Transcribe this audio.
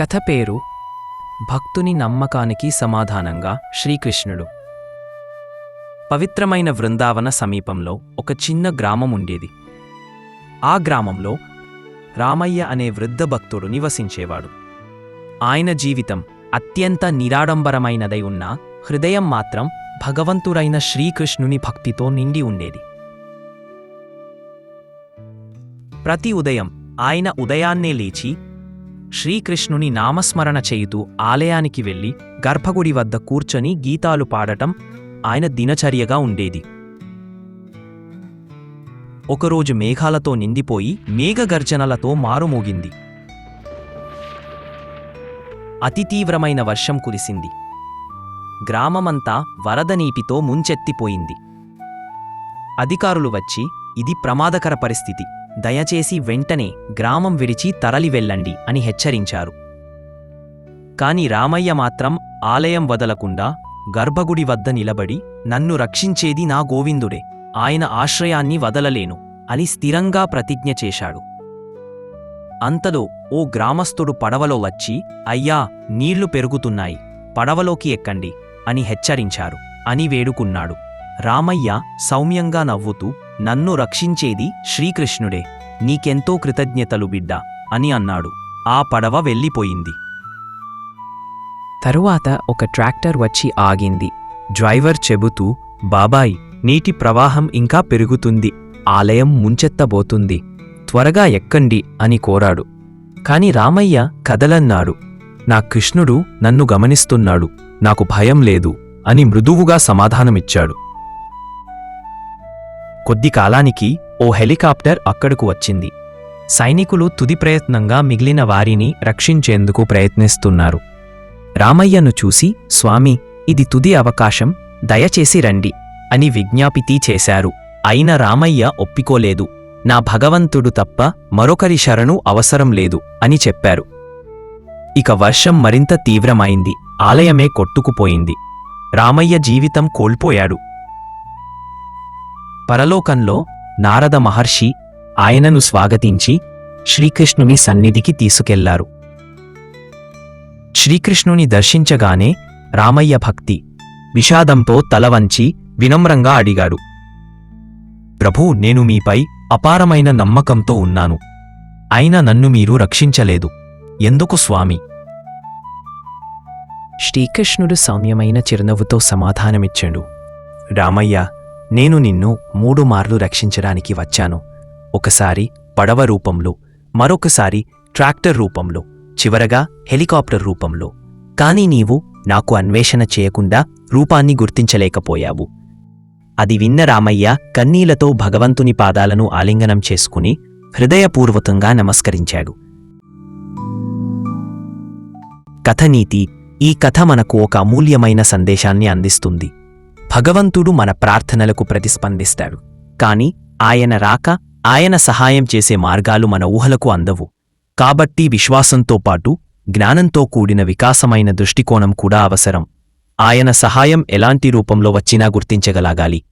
కథ పేరు భక్తుని నమ్మకానికి సమాధానంగా శ్రీకృష్ణుడు. పవిత్రమైన వృందావన సమీపంలో ఒక చిన్న గ్రామం ఉండేది. ఆ గ్రామంలో రామయ్య అనే వృద్ధ భక్తుడు నివసించేవాడు. ఆయన జీవితం అత్యంత నిరాడంబరమైనదై ఉన్న హృదయం మాత్రం భగవంతుడైన శ్రీకృష్ణుని భక్తితో నిండి ఉండేది. ప్రతి ఉదయం ఆయన ఉదయాన్నే లేచి శ్రీకృష్ణుని నామస్మరణ చేయుతూ ఆలయానికి వెళ్ళి గర్భగుడి వద్ద కూర్చొని గీతాలు పాడటం ఆయన దినచర్యగా ఉండేది. ఒకరోజు మేఘాలతో నిండిపోయి మేఘగర్జనలతో మారుమోగింది. అతి తీవ్రమైన వర్షం కురిసింది. గ్రామమంతా వరద నీటితో ముంచెత్తిపోయింది. అధికారులు వచ్చి ఇది ప్రమాదకర పరిస్థితి. దయచేసి వెంటనే గ్రామం విడిచి తరలి వెళ్ళండి అని హెచ్చరించారు. కాని రామయ్య మాత్రం ఆలయం వదలకుండా గర్భగుడి వద్ద నిలబడి నన్ను రక్షించేది నా గోవిందుడే ఆయన ఆశ్రయాన్ని వదలలేను అని స్థిరంగా ప్రతిజ్ఞ చేశాడు. అంతలో ఓ గ్రామస్థుడు పడవలో వచ్చి అయ్యా నీళ్ళు పెరుగుతున్నాయి పడవలోకి ఎక్కండి అని హెచ్చరించారు అని వేడుకున్నాడు. రామయ్య సౌమ్యంగా నవ్వుతూ నన్ను రక్షించేది శ్రీకృష్ణుడే. నీకెంతో కృతజ్ఞతలు బిడ్డ అని అన్నాడు. ఆ పడవ వెళ్ళిపోయింది. తరువాత ఒక ట్రాక్టర్ వచ్చి ఆగింది. డ్రైవర్ చెబుతూ బాబాయ్ నీటి ప్రవాహం ఇంకా పెరుగుతుంది. ఆలయం ముంచెత్తబోతుంది. త్వరగా ఎక్కండి అని కోరాడు. కాని రామయ్య కదలన్నాడు. నా కృష్ణుడు నన్ను గమనిస్తున్నాడు. నాకు భయం లేదు అని మృదువుగా సమాధానమిచ్చాడు. కొద్ది కాలానికి ఓ హెలికాప్టర్ అక్కడకు వచ్చింది. సైనికులు తుది ప్రయత్నంగా మిగిలిన వారిని రక్షించేందుకు ప్రయత్నిస్తున్నారు. రామయ్యను చూసి స్వామి ఇది తుది అవకాశం దయచేసి రండి అని విజ్ఞాపితి చేశారు. అయిన రామయ్య ఒప్పికోలేదు. నా భగవంతుడు తప్ప మరొకరి శరణు అవసరం లేదు అని చెప్పారు. ఇక వర్షం మరింత తీవ్రమైంది. ఆలయమే కొట్టుకుపోయింది. రామయ్య జీవితం కోల్పోయాడు. పరలోకంలో నారద మహర్షి ఆయనను స్వాగతించి శ్రీకృష్ణుని సన్నిధికి తీసుకెళ్ళారు. శ్రీకృష్ణుని దర్శించగానే రామయ్య భక్తి విషాదంతో తలవంచి వినమ్రంగా అడిగాడు. ప్రభూ నేను మీపై అపారమైన నమ్మకంతో ఉన్నాను. అయినా నన్ను మీరు రక్షించలేదు. ఎందుకు స్వామి? శ్రీకృష్ణుడు సౌమ్యమైన చిరునవ్వుతో సమాధానమిచ్చాడు. రామయ్య నేను నిన్ను మూడు మార్లు రక్షించడానికి వచ్చాను. ఒకసారి పడవ రూపంలో మరొకసారి ట్రాక్టర్ రూపంలో చివరగా హెలికాప్టర్ రూపంలో. కాని నీవు నాకు అన్వేషణ చేయకుండా రూపాన్ని గుర్తించలేకపోయావు. అది విన్న రామయ్య కన్నీలతో భగవంతుని పాదాలను ఆలింగనం చేసుకుని హృదయపూర్వకంగా నమస్కరించాడు. కథనీతి ఈ కథ మనకు ఒక అమూల్యమైన సందేశాన్ని అందిస్తుంది. భగవంతుడు మన ప్రార్థనలకు ప్రతిస్పందిస్తాడు. కాని ఆయన రాక ఆయన సహాయం చేసే మార్గాలు మన ఊహలకు అందవు. కాబట్టి విశ్వాసంతో పాటు జ్ఞానంతో కూడిన వికాసమైన దృష్టికోణం కూడా అవసరం. ఆయన సహాయం ఎలాంటి రూపంలో వచ్చినా గుర్తించగలగాలి.